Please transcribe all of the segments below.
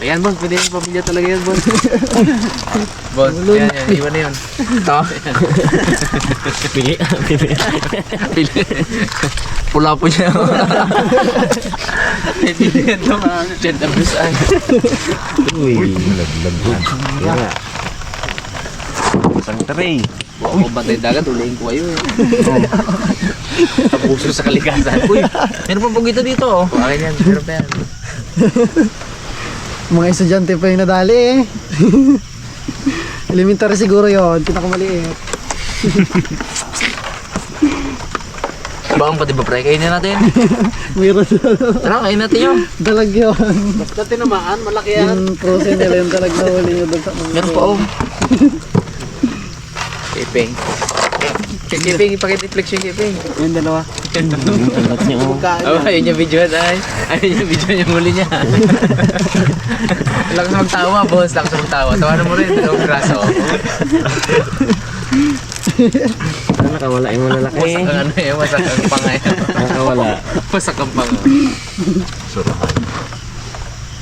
Ayan, boss. Pwede yung pamilya talaga yan, boss. boss, ayan, yan. Iwan na yun. Ito. Pili. Pili. Pili. Pula po siya. Pili yan ito mga gender abuse ay. Uy. Nalaglag na. Yan nga. Isang tray. Ako batay dagat, ulihin ko kayo eh. Tapuso sa kalikasan. Uy, meron pa pugito dito oh. Akin yan, meron pa yan. Mga estudyante pa yung nadali eh. Elementary siguro yon pinakamaliit. Baka pati ba pre, kainin natin? Meron Tara, kainin natin yun. dalag yun. Basta tinamaan, malaki Yung frozen nila yung dalag na huli nyo doon sa mga... Meron pa oh. Kiping. Kiping, ipakit-flex yung kiping. Yung dalawa. Alat niya oh. Ayun yung video ay. Ayun yung video yung huli niya. Lakas magtawa, boss. Lakas magtawa. Tawanan mo rin. Dalawang graso. Ano nakawala yung malalaki. Wasak ang ano eh. Wasak ang panga eh. Nakawala. Wasak ang panga.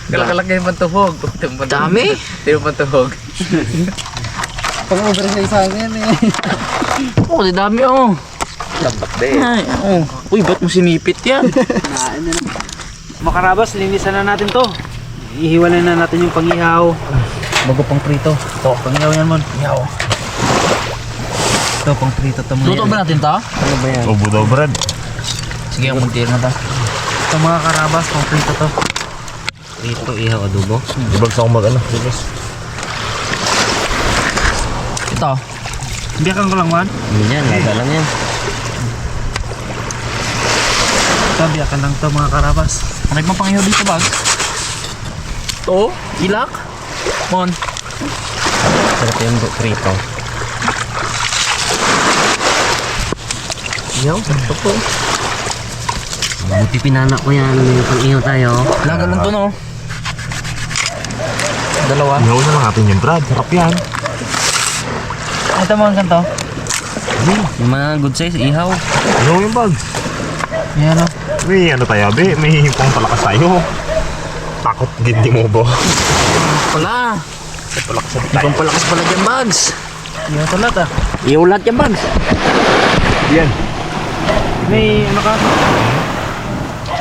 Kalakalaki yung pantuhog. Dami. Hindi yung pantuhog. Pang oversize sa akin eh. Oh, di dami oh. Lambat din. Ay, oh. Uy, ba't mo sinipit yan? Makarabas, linisan na natin to. Ihiwalay na natin yung pangihaw. Bago pang prito. Ito, pangihaw yan mon. Ihaw. Ito, pang prito to Luto ba natin to? Ano ba yan? Ubo daw, Brad. Sige, ang muntir na to. Ito mga karabas, pang prito to. Rito ihaw adobo. Ibag sa kumag ano. Ito. Biyakan ko lang man. Ano yan? Lada lang yan. Ito, biyakan lang to mga karabas. Ano yung pangihaw dito, bag? To? Ilak? Mon. Sarap yung prito. Ihaw, sarap po. Buti pinana ko yan. May pang-ihaw tayo. Laga lang to, no? Dalawa. Ihaw na lang natin yun, Brad. Sarap yan. Ito mo ang ganito. Yung mga good size, ihaw. Ihaw yung bag. Yan, oh. May ano tayo, be? May pang palakas tayo. Takot gindi mo ba? Wala. Palakas Ibang palakas pala dyan, bags. Ihaw to lahat ah. Ihaw lahat yan, bags. Yan. May ano ka?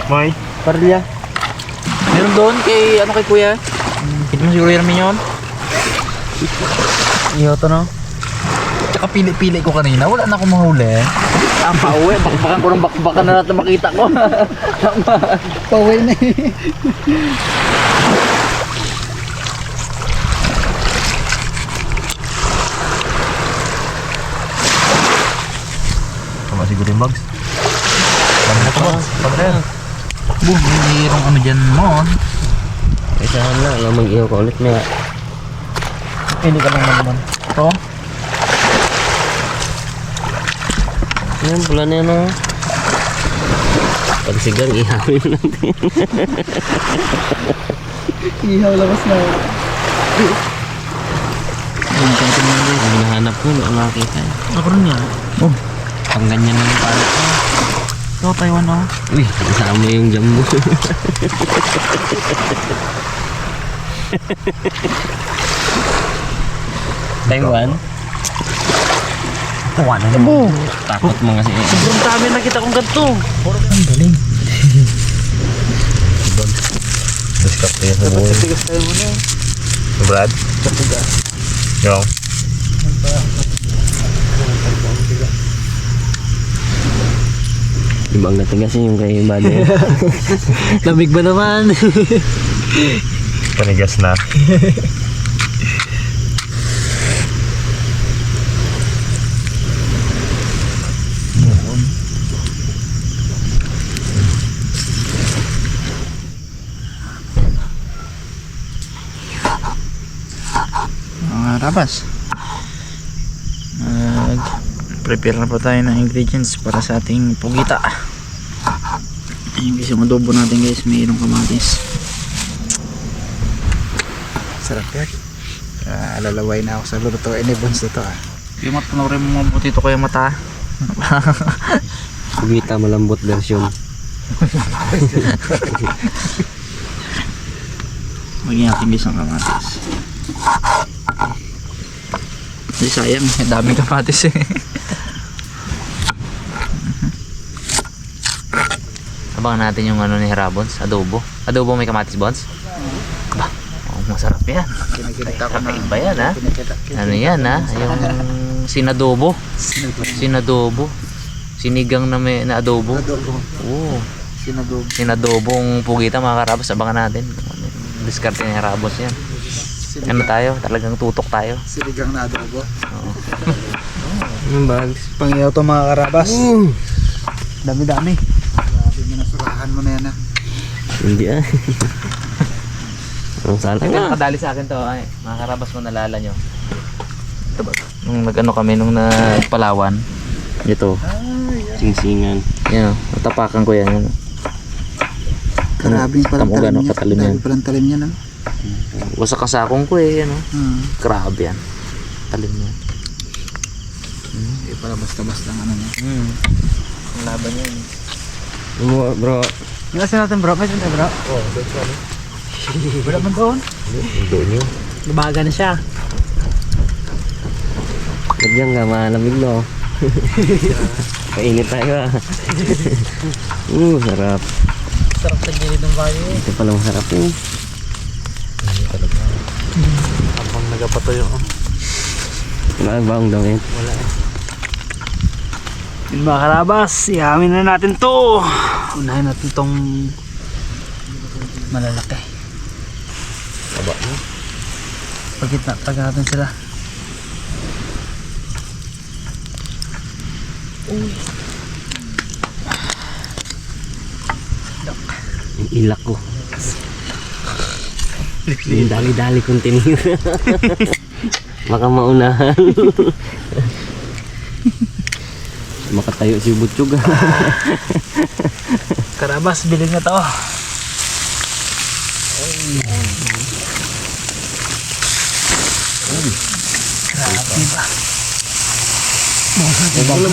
May. Parilya. Meron doon kay, ano kay kuya? Kita mo siguro yung yun? Ihaw to no? Tsaka pili-pili ko kanina, wala na akong mahuli. Ang pauwi, bakbakan ko ng bakbakan na natin makita ko. Pauwi na eh. Tama siguro yung bags. Tama na. Tama na yan. Boom, mayroong ano dyan mo. Isa na lang mag-ihaw ka ulit na. Pili ka lang naman. Ito. Yan, pula na yan oh. Pag sigang, ihawin natin. Ihaw labas na. Yung kanto mo guys. Ang hinahanap ko, wala nakakita. eh. Ako rin yan. Oh. Pang ganyan na yung pala. Ito, Taiwan oh. Uy, kasama yung jumbo. Taiwan? Taiwan na naman. Takot mo kasi. Sobrang dami nakita kong ganito. Discarte yan sa buhay. Tigas tayo muna. Brad? Yo. Ibang natigasin yung kay Buddy. Lamig ba naman? Panigas na. Mga rabas. Nag prepare na po tayo ng ingredients para sa ating pugita. Ayun guys, yung adobo natin guys, mayroong kamatis. Sarap yan. Uh, alalaway na ako sa luto. Inibons na to ah. Yung matunurin mo mabuti ito kaya mata. Kumita malambot version. Maging natin guys ang kamatis. Hindi sayang, ang daming kamatis eh. Abangan natin yung ano ni Harabons, adobo. Adobo may kamatis bonds? Ba, oh, masarap yan. Kinakita Kakaiba yan ha. Ano yan ha? Yung sinadobo. Sinadobo. Sinigang na may na adobo. Oo. Sinagog. Sinadobong pugita mga karabos. Abangan natin. Ano Diskarte ni Harabos yan. Ano tayo? Talagang tutok tayo. Sinigang na adobo. Yung bags. Pangiyaw to mga karabas. Dami-dami. Grabe, minasurahan mo na yan ah. Hindi ah. Ang sala nga. Nakadali sa akin to. Ay. Mga karabas mo nalala nyo. Nung nag-ano kami nung nagpalawan. Ito. Singsingan. Yan. oh. Natapakan ko yan. yan. Grabe palang Tamo talim niya. katalim Grabe yan. palang talim niya ah. Wasak kasakong ko eh. Ano? Hmm. Grabe yan. Talim niya. Hindi pala basta-basta ang ano niya. Hmm. Ang laban yan. Bro, bro. Yung asin natin bro. May sunta bro. Oo. Wala man doon. Doon yun. Lumaga na siya. Lagyan ka, malamig no. Kainit tayo ah. Mm, sarap. Sarap sa gilid ng bayo eh. Ito pala masarap yun. Habang nagapatoy ako. Wala ba ang damit? Yun mga karabas. Ihamin na natin to. Unahin natin tong malalaki. Aba na. Pagkit na, taga natin sila. Yung ilak ko. Dali-dali kong tinira. Baka maunahan. Makatayo si Butchog. Karabas, bilig na to. Grabe ba?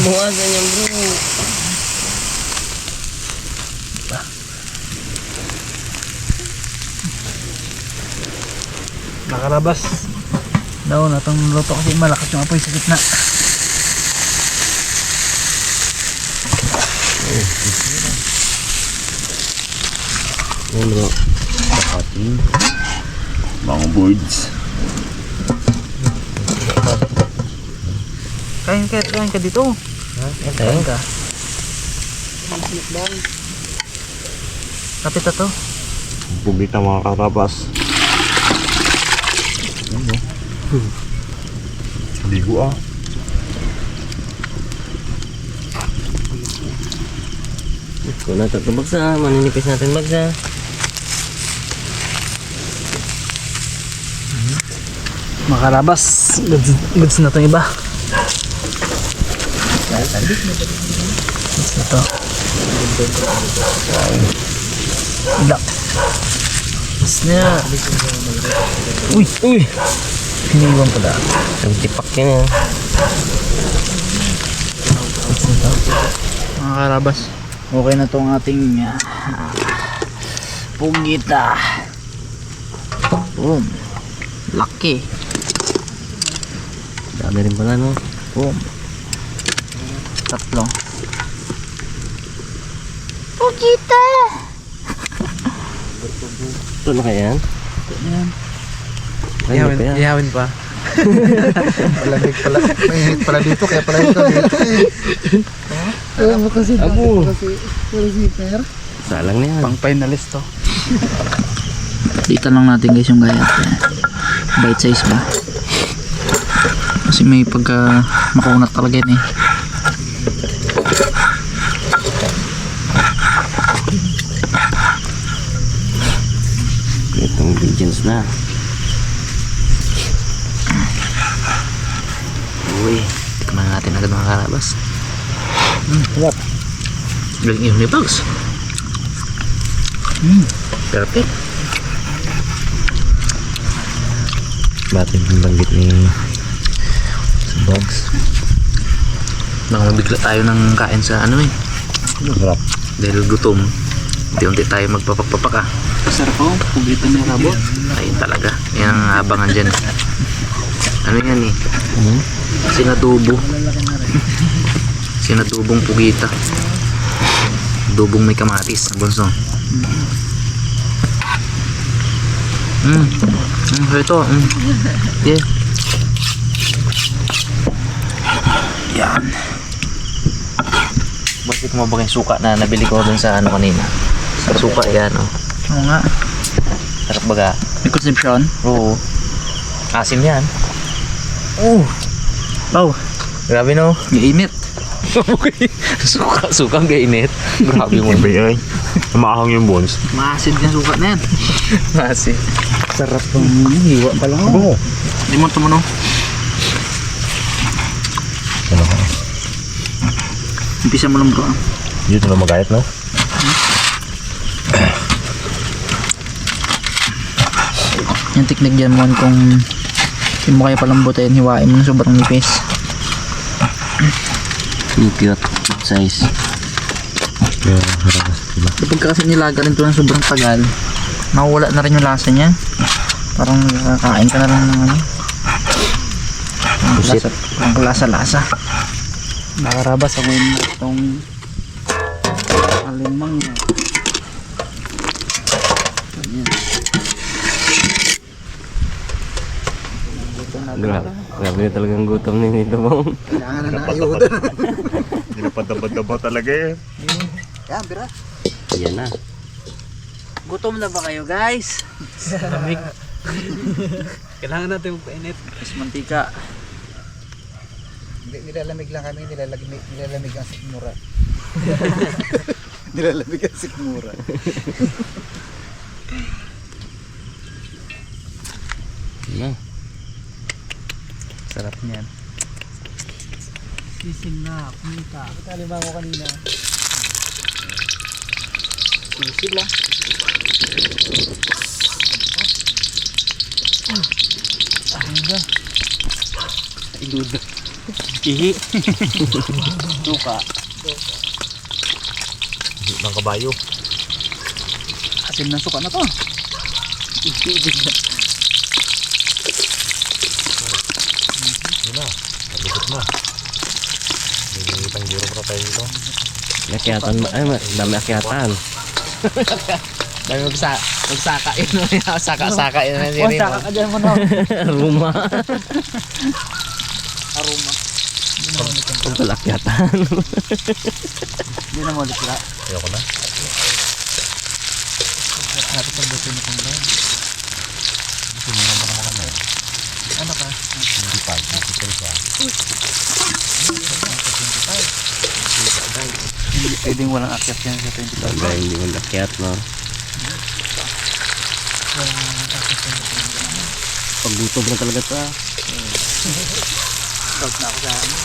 Buwasan yan bro? Nakarabas. Daw na itong luto kasi malakas yung apoy sa gitna. Yan bro. Mga birds. Kain ka, kain ka dito. Tayo. Kain ka. Kapit na to. Pugita mga karabas. Ano? Ligo ah. Kung natin ito bagsa, maninipis natin bagsa. Makarabas. Goods, goods na itong iba. Goods na to. Ilak. Na. Uy! Uy! Hiniwan pala. Ang tipak yan ah. Goods na to. Mga karabas, okay na tong ating ah, pugita. Boom. Laki. Dami rin pala no. Boom. Tatlo. Ito na kaya yan? Yan. Ay, hindi pa yan. Ihawin pa. Malamig pala. Mainit pala dito, kaya pala ito dito eh. Alam mo kasi, Abo. kasi, wala si Per. Salang na yan. Pang finalist to. Dito lang natin guys yung gayat. Bite size ba? Kasi may pagka makunat talaga yan eh. Pigeons na. Uy, tikman natin agad mga karabas. Hmm, sarap. Galing yung nipags. Hmm. Perfect. Bakit yung banggit ni sa dogs? Baka mabigla tayo ng kain sa ano eh. Masarap. Dahil gutom. Unti-unti tayo magpapakpapak ah. Sarap po. Pugito ni Rabo. Ay talaga. Yan ang abangan dyan. Ano yan eh? Sinadubo. Sinadubong pugita. Dubong may kamatis na bunso. Mm. Mm, ito. Mm. Yeah. Yan. Bakit mo ba yung suka na nabili ko dun sa ano kanina? Sa suka yan oh. Oo nga. Sarap baga. May consumption. Oo. Asim yan. Oh. Wow. Grabe no. Mainit. suka, suka ang gainit. Grabe mo. Iba ay. Maahang yung bones. Maasid yung sukat na yan. Asim. Sarap po. Hiwa pa lang. Oo. Hindi mo tumuno. Ano ka? Umpisa mo lang bro. Dito na magayat, no? Yung technique dyan mo kung hindi mo kaya palambutin, hiwain mo ng sobrang nipis. Cute. Size. Kapag kasi nilaga rin ito ng sobrang tagal, mawala na rin yung lasa niya. Parang kakain ka na rin ng ano. Ang Pusit. lasa, ang lasa-lasa. Nakarabas ako yung itong alimang Grabe, grabe na talagang gutom ni Nito Bong. Kailangan na ng ayuda. Hindi na padabad-dabad talaga eh. Yan, bira. Yan na. Gutom na ba kayo guys? lamig. Kailangan natin magpainit. Mas mantika. Hindi, nilalamig lang kami, nilalamig, nilalamig ang sikmura. nilalamig ang sikmura. Na. Sarap niyan. Sisig na, kumita. Kalima ko kanina. Sisig lang. Ihi. Suka. Ng kabayo. Asim ng suka na to. Lupit na. May itang giro pa tayo dito. Akyatan, ay, ma- dami akyatan. Dami magsa magsaka yun. Saka-saka yun. Oh, saka ka dyan mo na. Ruma. Aroma. Ang pala akyatan. Hindi na mo ulit sila. Ayoko na. Dapat ang buto na kung gano'n. Ano ka? Hindi pa. Hindi pa siya. Hindi pwedeng walang akyat yan sa 25. Bagay, hindi mo akyat, no? Pag gutom na talaga to, ah. Start na ako sa ano.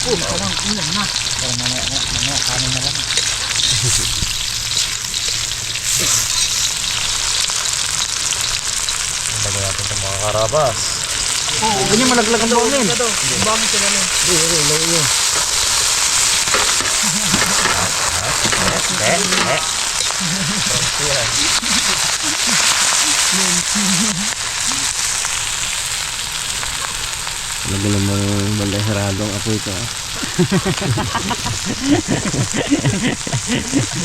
Oh, parang ulan na. Parang mamaya na, mamaya kanin na lang. Ang tagal natin itong mga karabas. Oo, ganyan malaglag ang bangin. Talaga namang balay sarado ang apoy ko, ah.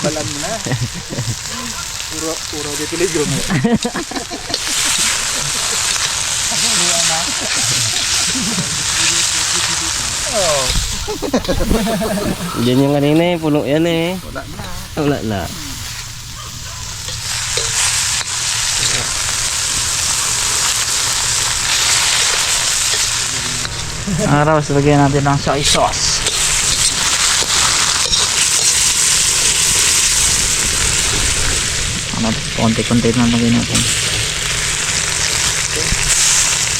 Balan mo na. Puro, puro di peligro mo. Yan yung kanina eh, puno yan eh. Wala na. Wala na. Araw, lagyan natin ng soy sauce. Ano, konti-konti na lagyan natin.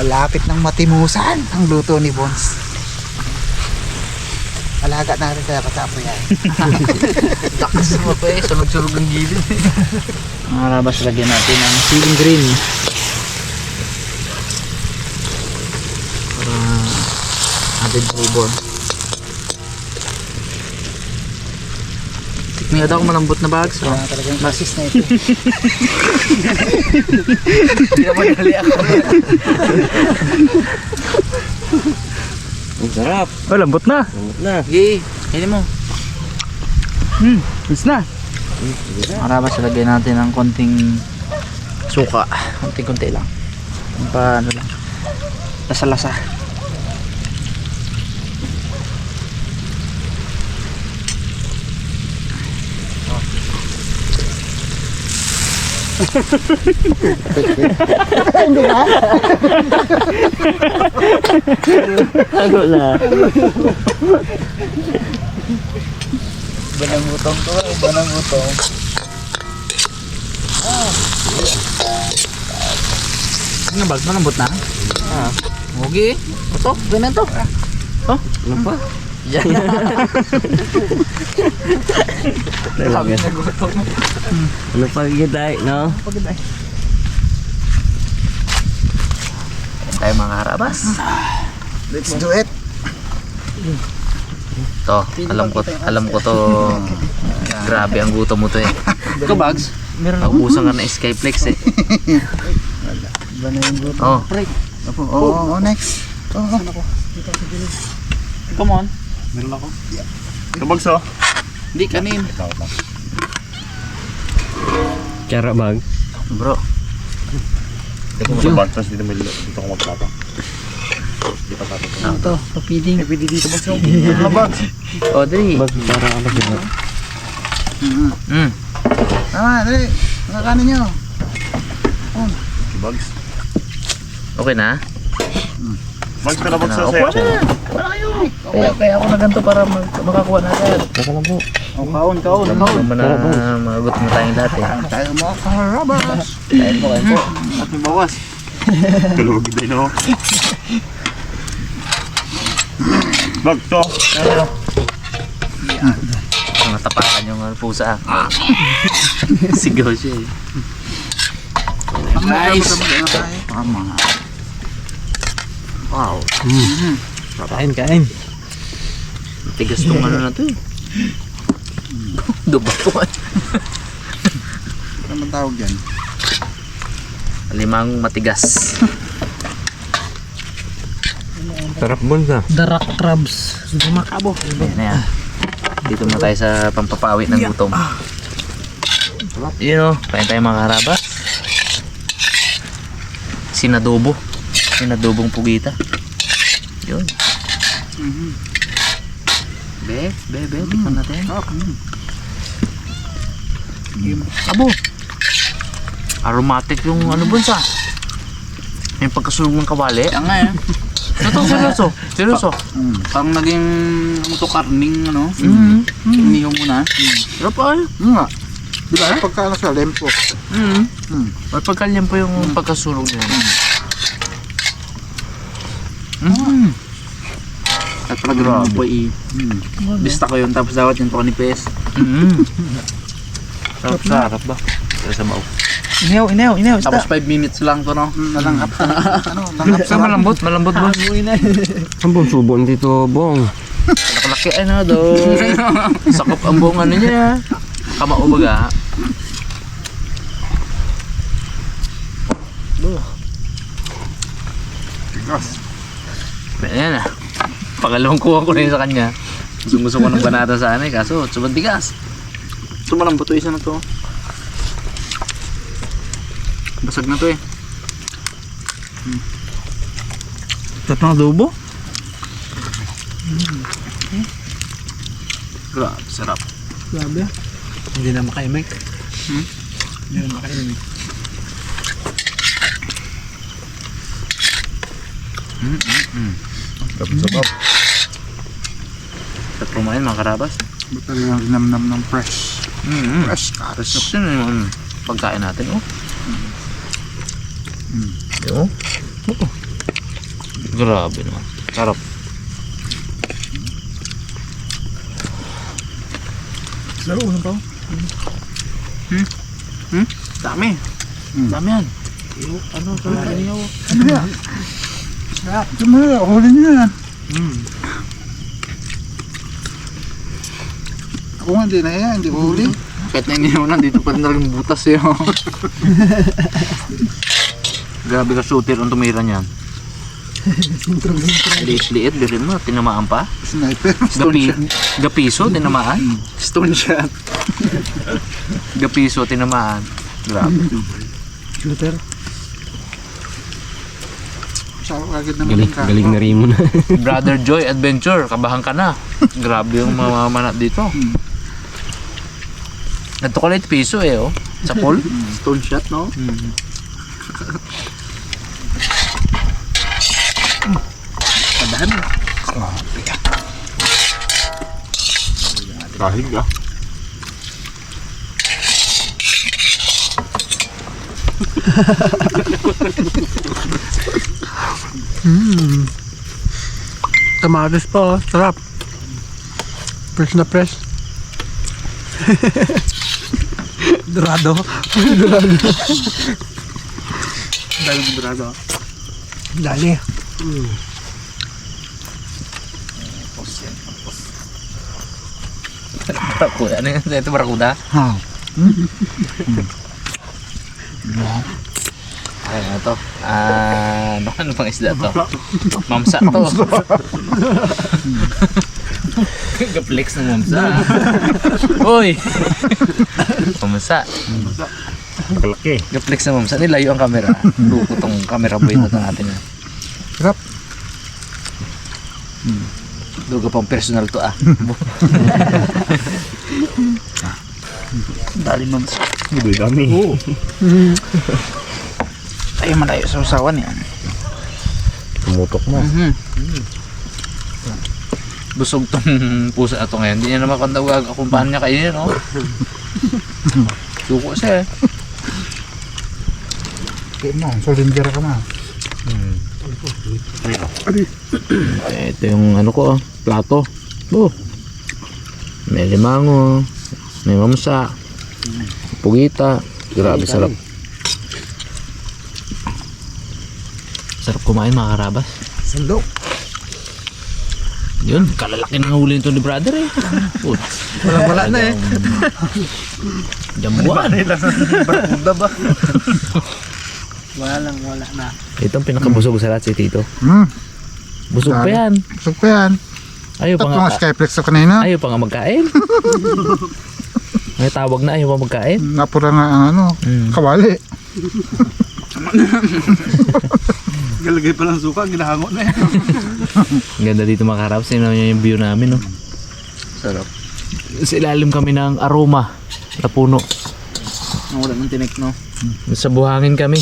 Malapit ng matimusan ang luto ni Bones. Alaga natin kaya kasapo yan. Takas mo pa eh, sunog-sunog ang gilid. Mga karabas, lagyan natin ang siling green. Para added flavor. Tikmi daw kung malambot na bags. Oh. Kaya talagang basis na ito. Hindi naman ako. Ang sarap. Oh, lambot na. Lambot na. Sige, kainin mo. Hmm, is na. Mga karabas, lagyan natin ng konting suka. Konting-konti lang. Yung pa, ano lang. Lasa-lasa. Ano na? Banang utong to, banang utong. Ano ba? Malambot na? Ah. Okay. Ito, ganyan to. Ano pa? Yan. Talaga. Ano pa giday, no? Tayo mga karabas. Let's do it. To, alam ko, alam ko to. Grabe ang gutom mo to eh. Ito bags. Meron ako. Naubusan ka na Skyflex eh. Banang utong. Oh, Opo, Oo, oo, oo, next. Oo, Come on. Meron ako. Kabags oh. Hindi, kanin. Chara bag. bro. Ito ko sa bag, tapos dito may dito ko magtata. Di pa tata. Ano to? Papiding. pwede dito ba siya? Kabags! O, dali. Bag para ano ba? Mm. Tama, dali. Nakakanin nyo. Kabags. Okay na? Bags ka kabags sa Opo sa'yo. Kaya, kaya ako na ganito para mag makakuha na agad. Saka lang po. Oh, kaon, kaon, kaon. mo na magot mo tayong dati. Tayo mo, karabas. Kain mo, kain mo. At may bawas. Kalugid din oh. Bags to. Mga tapakan yung pusa. Sigaw siya eh. Nice. Tama. Wow. Kain, kain. Tigas tong ano na to eh. Dubato. Ano man tawag yan? Limang matigas. Sarap bunsa. Darak crabs. Makabo. Yan na yan. Dito na tayo sa pampapawi ng gutom. Yun o, kain tayo mga karabas. Sinadobo. Sinadobong pugita. Yun. Be, be, be, tikman natin. Abo. Aromatic yung ano bunsa. Yung pagkasunog ng kawali. Kaya nga eh. Ito, seryoso. Seryoso. Parang naging ito karning ano. Mm. Inihaw mo na. Sarap ay. Ano nga? Di ba? Pagka ano siya, lempo. Mm. Mm. May pagkalyan po yung pagkasunog niya. Mm. At pala grabe po i. Bista ko yun tapos dapat yung panipes. Mm. Sarap sarap ba? Sa mau. Inaw, inaw, inaw. Tapos 5 minutes lang to no. Nalangap sa, ano, langap sa malambot, malambot boss. Ang buong subon dito, bong. Nakalaki ano do. Sakop ang buong ano niya. Kamao baga. Tigas. Ayan na. Pangalawang kuha ko na yun sa kanya. Gusto ko ng banata sa ano eh, kaso sobrang tigas. Ito malambot to isa na to. Basag na to eh. Tatang adobo. Grabe, sarap. Grabe. Hindi na makaimik. Hmm? Hindi na makaimik. Sabab. Sa kumain mga karabas. Ba't talagang ginamnam ng fresh? Mm-hmm. Fresh carrot. Tapos yun yung ano, pagkain natin, oh. Mm. Yo. Grabe naman. Sarap. Laro, ano pa? Dami. Dami yan. Ano sa kaniyaw? Ano yan? Sarap. Yan, huli niyo yan. Ako nga, hindi na yan, hindi ko huli. Kahit na iniyaw na, dito pa rin talagang butas eh. oh. Grabe ka shooter ang tumira niyan. Liit-liit, birin mo. Tinamaan pa. Sniper. Gapi, gapiso, tinamaan. Stone shot. Gapiso, tinamaan. Grabe. Shooter. Siya agad naman Galing, ka. galing na rin mo na. Brother Joy Adventure, kabahan ka na. Grabe yung mamamanat dito. Ito ka light piso eh, oh. Sa pool. Stone shot, no? Kahig ah. Kamatis pa, oh. sarap. Fresh na fresh. Dorado. Dorado. Dahil dorado. Dali. Barakuda. Ano yan? Ito barakuda? Ha. Ay, ano to? Ah, ano, ano pang isda to? Mamsa to. Gaplex ng mamsa. Uy! mamsa. Kalaki. Gaplex ng mamsa. Nilayo ang camera. Luko tong camera boy na itong atin. Sarap. Dugo pang personal to ah. Dali mams. Hindi dami. Tayo malayo sa usawan yan. Tumutok mo. Mhm. Busog tong pusa na to ngayon. Hindi niya naman kung paano niya kainin, no? Suko siya eh. Okay mo, solinder ka na. Ito yung ano ko, plato. Oh. May limango, may mamsa, pugita. Grabe sarap. Sarap kumain mga karabas. Sandok. Yun, kalalaki ng huli nito ni brother eh. Walang wala na eh. Jambuan. Barakuda ba? Walang wala na. Ito ang pinakabusog sa lahat si Tito. Hmm, Busog pa yan. busog pa yan. Ayaw pa nga, nga Skyflex ako kanina. ayaw pa nga magkain. May tawag na ayaw magkain. Napura nga ang ano, Mm. kawali. Galagay pa lang suka, ginahango na eh. Ang ganda dito mga karabas. Tingnan nyo yung view namin, no? Sarap. Sa ilalim kami ng aroma na puno. Ang wala ng tinik, no? Nasa buhangin kami.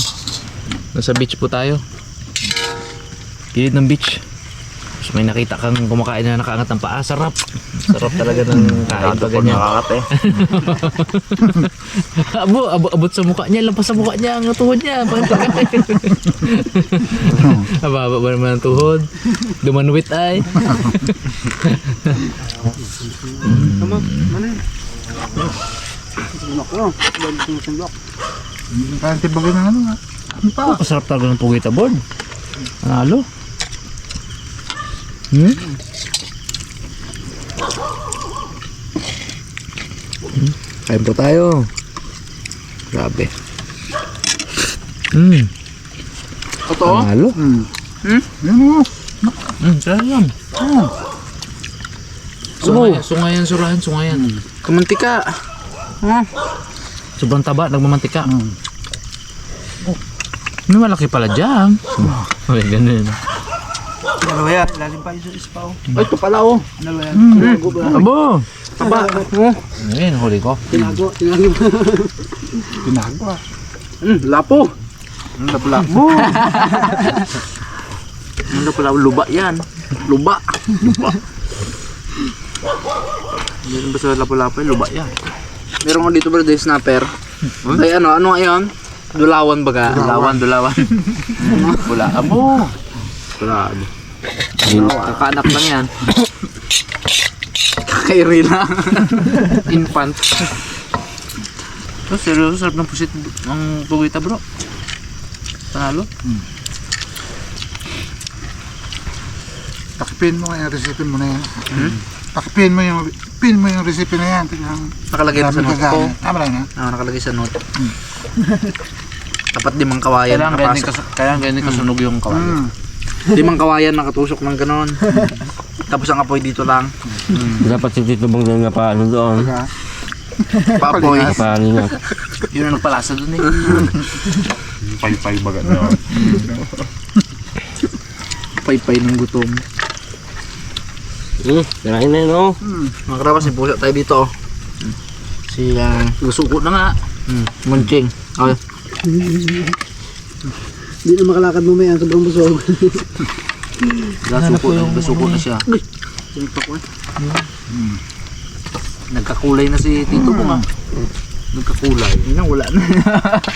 Nasa beach po tayo. Gilid ng beach. Tapos may nakita kang kumakain na nakaangat ng paa. Sarap. Sarap talaga ng kain pa ganyan. Nakakate. abo, abo, abot sa mukha niya. Lampas sa mukha niya. Ang tuhod niya. Pagkakain. Ababa ba naman ang tuhod? Dumanwit ay. Kaya tibagin ng ano nga. Oh, masarap talaga ng pugita board. Panalo. Hmm? Hmm, Kain po tayo. Grabe. Hmm. Totoo? Panalo. Hmm. Yan o. Hmm, sarap yan. Sungayan, sungayan, surahan, sungayan. Kamantika. Ah, Sobrang taba, nagmamantika. Hmm. May malaki pala dyan. Ay, ganun. Dalawa yan, lalim pa yung ispa oh. ay, ito pala, oh. Dalawa yan. Abo! Taba. Oh. Ayun, huli ko. Tinago, tinago. Pinagwa. Mm, lapo. Ang lapo-lapo. Ang lapo-lapo. Luba yan. Luba. Luba. Meron ba sa lapo-lapo? Luba yan. Meron ko dito bro, the snapper. Ay ano, ano nga yun? Dulawan baga. Dulawan, dulawan. Bula. Abo. Grabe. Kakaanak lang yan. Kakairi lang. Infant. Oh, seryoso, sarap ng pusit ng pugita bro. Panalo. Takipin mo nga yung recipe mo na yan. Takipin mo yung pin mo yung recipe na yan. Tingnan. Nakalagay na sa note ko. Ah, marami na. Ah, nakalagay sa note. Dapat limang kawayan Kailangan ganyan, kas- kailangan ganyan kasunog yung kawayan. Mm. Limang kawayan nakatusok ng ganon. Tapos ang apoy dito lang. Dapat si Tito Bong doon nga paano doon. Pagka, Paapoy. Kapalingat. Yun ang nagpalasa dun eh. Pay-pay baga na. Paypay ng gutom. Hmm, kirain na yun oh. Mga karabas, puso tayo dito. oh. Si uh, Gusuko na nga. Hmm. Munching. Okay. Hindi na makalakad mo may sobrang busog. Gasuko na, gasuko na siya. Eh. Nagkakulay na si Tito mo nga. Nagkakulay. Yun ang wala na.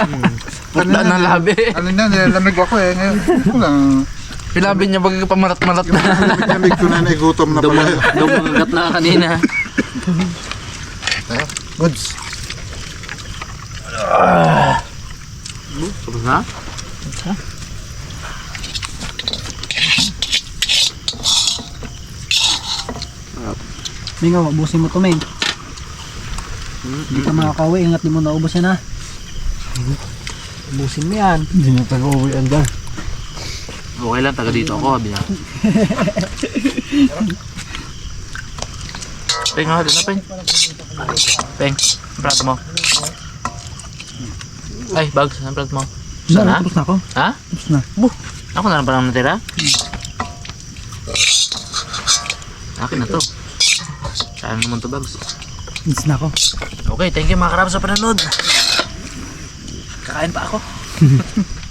Putla na labi. ano na, nilalamig ako eh. Ngayon, ko lang. Pilabi niya bagay pamarat-marat na. Lamig ko na naigutom na pala. Dumangat na kanina. Goods. Tapos na? Mingaw, ubusin mo to, Ming. Hindi ka makakauwi, ingat di mo naubos yan ha. Ubusin mo yan. Hindi na taga-uwi anda. Okay lang, taga dito ako. Sabi niya. Peng, nga din na, Peng. Peng, ang prato mo. Ay, bags, ang prato mo. Saan na? Tapos na ako. Ha? Tapos na. Ako na lang pa naman natira? Akin na to. Saan naman to, bags? Tapos na ako. Okay, thank you mga karab sa panonood. Kakain pa ako.